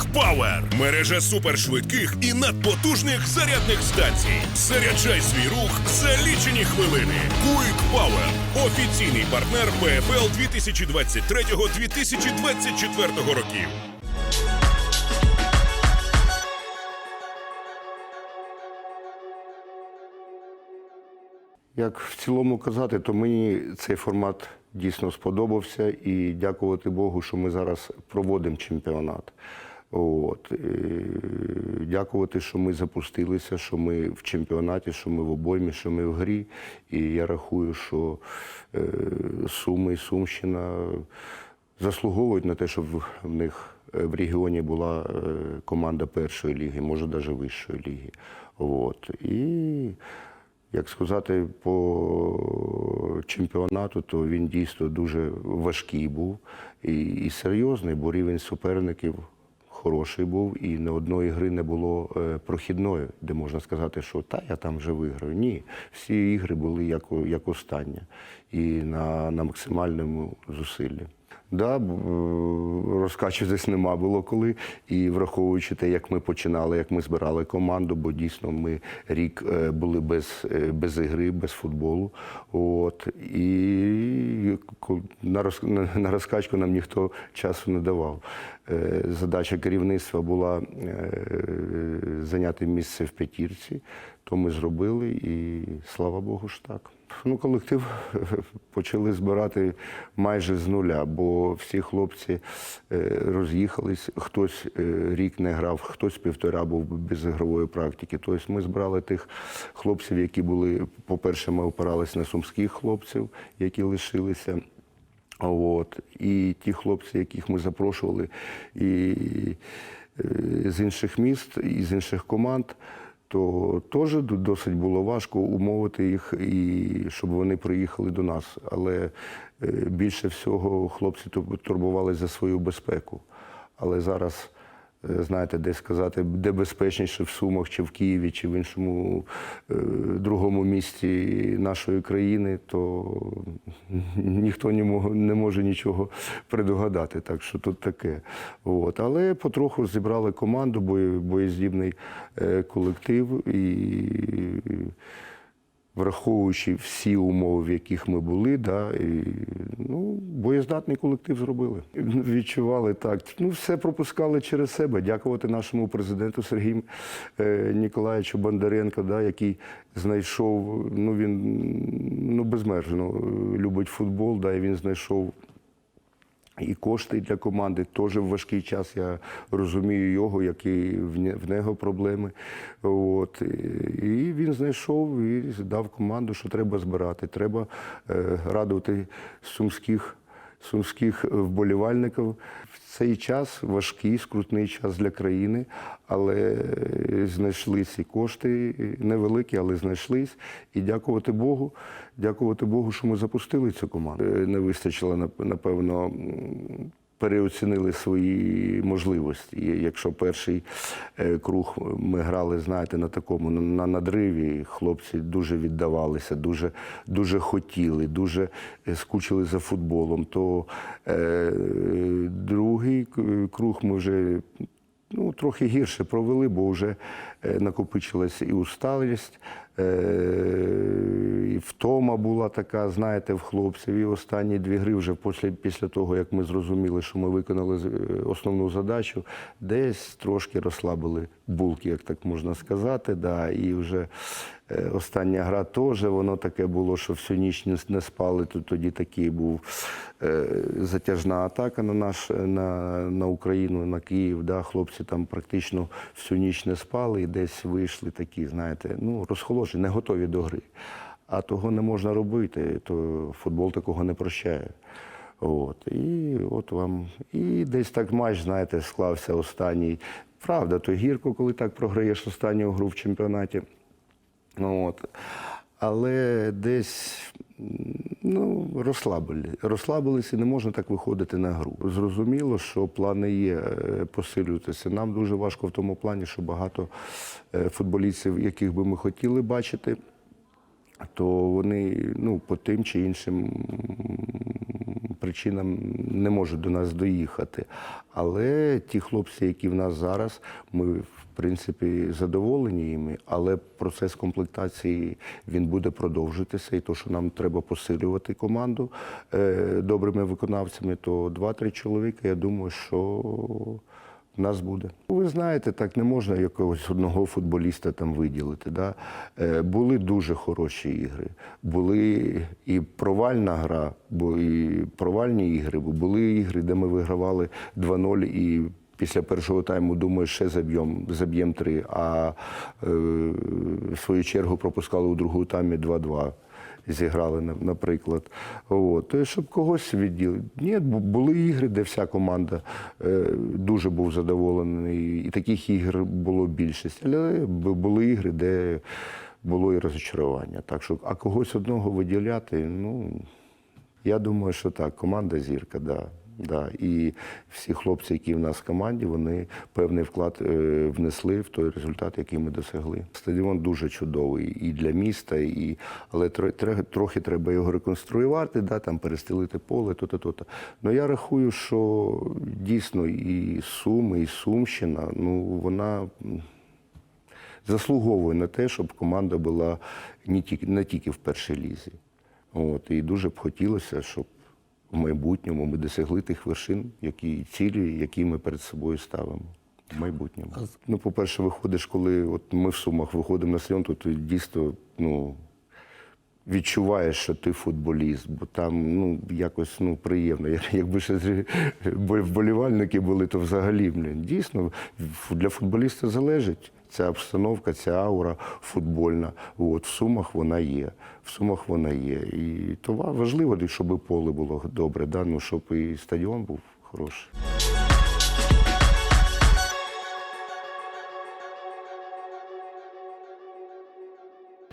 Quick Power – мережа супершвидких і надпотужних зарядних станцій. Заряджай свій рух за лічені хвилини. Quick Power – офіційний партнер ПФЛ 2023-2024 років. Як в цілому казати, то мені цей формат дійсно сподобався і дякувати Богу, що ми зараз проводимо чемпіонат. От. е, Дякувати, що ми запустилися, що ми в чемпіонаті, що ми в обоймі, що ми в грі. І я рахую, що е, Суми і Сумщина заслуговують на те, щоб в- них е, в регіоні була команда першої ліги, може навіть вищої ліги. От. І як сказати, по чемпіонату, то він дійсно дуже важкий був і, і серйозний, бо рівень суперників хороший був, і не одної гри не було е, прохідної, де можна сказати, що та я там вже виграю. Ні, всі ігри були як, як остання і на, на максимальному зусиллі. Да, б- розкачуватись нема було коли. І враховуючи те, як ми починали, як ми збирали команду, бо дійсно ми рік е, були без, е, без ігри, без футболу. От, і на, роз, розкачку нам ніхто часу не давав. Е, Задача керівництва була е, зайняти місце в п'ятірці, то ми зробили, і слава Богу ж так. Ну, колектив почали збирати майже з нуля, бо всі хлопці е, роз'їхались, хтось е, рік не грав, хтось півтора був без ігрової практики. Тобто ми збирали тих хлопців, які були, по-перше, ми опиралися на сумських хлопців, які лишилися. От. І ті хлопці, яких ми запрошували і е, з інших міст, і з інших команд, то теж досить було важко умовити їх, і щоб вони приїхали до нас. Але е, більше всього хлопці ту- турбувалися за свою безпеку. Але зараз, знаєте, десь сказати, де безпечніше в Сумах, чи в Києві, чи в іншому е, другому місті нашої країни, то ніхто не може нічого предугадати. Так що тут таке. От. Але потроху зібрали команду, боєздібний е, колектив і. Враховуючи всі умови, в яких ми були, да, і, ну, боєздатний колектив зробили. Відчували так. Ну, все пропускали через себе. Дякувати нашому президенту Сергію е, Ніколаєвичу Бондаренко, да, який знайшов, ну він ну, безмежно е, любить футбол, да, і він знайшов і кошти для команди теж в важкий час. Я розумію його, які в нього проблеми. От. І він знайшов і дав команду, що треба збирати. Треба е, радувати сумських. Сумських вболівальників в цей час важкий, скрутний час для країни, але знайшлися знайшлись і кошти невеликі, але знайшлись. І дякувати Богу, дякувати Богу, що ми запустили цю команду. Е, Не вистачило нап- напевно. Переоцінили свої можливості. Якщо перший е, круг ми грали, знаєте, на такому на- на надриві, хлопці дуже віддавалися, дуже, дуже хотіли, дуже е, скучили за футболом, то е, другий круг ми вже ну, трохи гірше провели, бо вже е, накопичилась і усталість, е, і втома була така, знаєте, в хлопців. І останні дві гри вже після, після того, як ми зрозуміли, що ми виконали е, основну задачу, десь трошки розслабили булки, як так можна сказати. Да, і вже е, остання гра теж воно таке було, що всю ніч не, спали. То тоді такий був е, затяжна атака на наш на, на Україну, на Київ. Да, хлопці там практично всю ніч не спали і десь вийшли такі, знаєте, ну розхолоджені, не готові до гри. А того не можна робити, то футбол такого не прощає. От. І от вам. І десь так матч, знаєте, склався останній. Правда, то гірко, коли так програєш останню гру в чемпіонаті. От. Але десь ну, розслабили. розслабилися не можна так виходити на гру. Зрозуміло, що плани є е, посилюватися. Нам дуже важко в тому плані, що багато е, футболістів, яких би ми хотіли бачити, то вони ну, по тим чи іншим причинам не можуть до нас доїхати. Але ті хлопці, які в нас зараз, ми в принципі задоволені їми, але процес комплектації він буде продовжитися. І то, що нам треба посилювати команду е, добрими виконавцями, то два-три чоловіка, я думаю, що нас буде. Ви знаєте, так не можна якогось одного футболіста там виділити. Да? Е, були дуже хороші ігри. Були і провальна гра, бо і провальні ігри, бо були ігри, де ми вигравали 2-0 і. Після першого тайму думаєш, ще заб'ємо заб'єм три, а е, в свою чергу пропускали у другому таймі 2-2 зіграли, наприклад. От. То, щоб когось відділити. Ні, були ігри, де вся команда е, дуже був задоволений, і таких ігр було більшість. Але були ігри, де було і розчарування. Так що, а когось одного виділяти, ну я думаю, що так, команда зірка, да. Да. І всі хлопці, які в нас в команді, вони певний вклад е, внесли в той результат, який ми досягли. Стадіон дуже чудовий і для міста, і... але трохи треба його реконструювати, да, там, перестелити поле, то-то, то-то. Ну я рахую, що дійсно і Суми, і Сумщина, ну вона заслуговує на те, щоб команда була не тільки, не тільки в першій лізі. От, і дуже б хотілося, щоб в майбутньому ми досягли тих вершин, які цілі, які ми перед собою ставимо. В майбутньому. Ну, по-перше, виходиш, коли от ми в Сумах виходимо на стадіон, то ти дійсно ну, відчуваєш, що ти футболіст, бо там ну, якось ну, приємно. Якби ще вболівальники були, то взагалі блін, дійсно для футболіста залежить ця обстановка, ця аура футбольна. От, в Сумах вона є. В Сумах вона є. І то ва- важливо, щоб поле було добре, да? ну, щоб і стадіон був хороший.